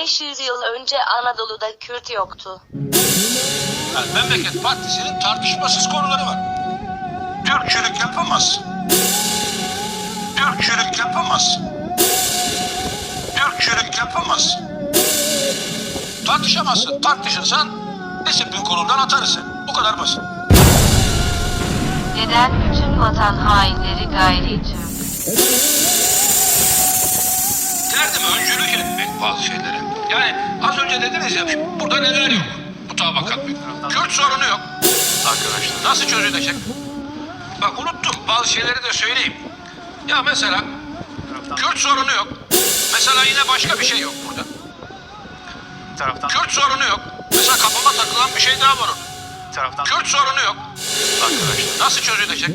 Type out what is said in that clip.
500 yıl önce Anadolu'da Kürt yoktu. Yani Memleket Partisi'nin tartışmasız konuları var. Türkçülük yapamaz. Türkçülük yapamaz. Türkçülük yapamaz. Tartışamazsın. Tartışırsan disiplin kurulundan atarız seni. Bu kadar basit. Neden bütün vatan hainleri gayri Türk? Derdim öncülük etmek bazı şeylere. Yani az önce dediniz ya burada neler yok? Mutabakat yok. Kürt sorunu yok. Arkadaşlar nasıl çözülecek? Bak unuttum bazı şeyleri de söyleyeyim. Ya mesela Kürt sorunu yok. Mesela yine başka bir şey yok burada. taraftan Kürt sorunu yok. Mesela kafama takılan bir şey daha var onun. taraftan Kürt sorunu yok. Arkadaşlar nasıl çözülecek?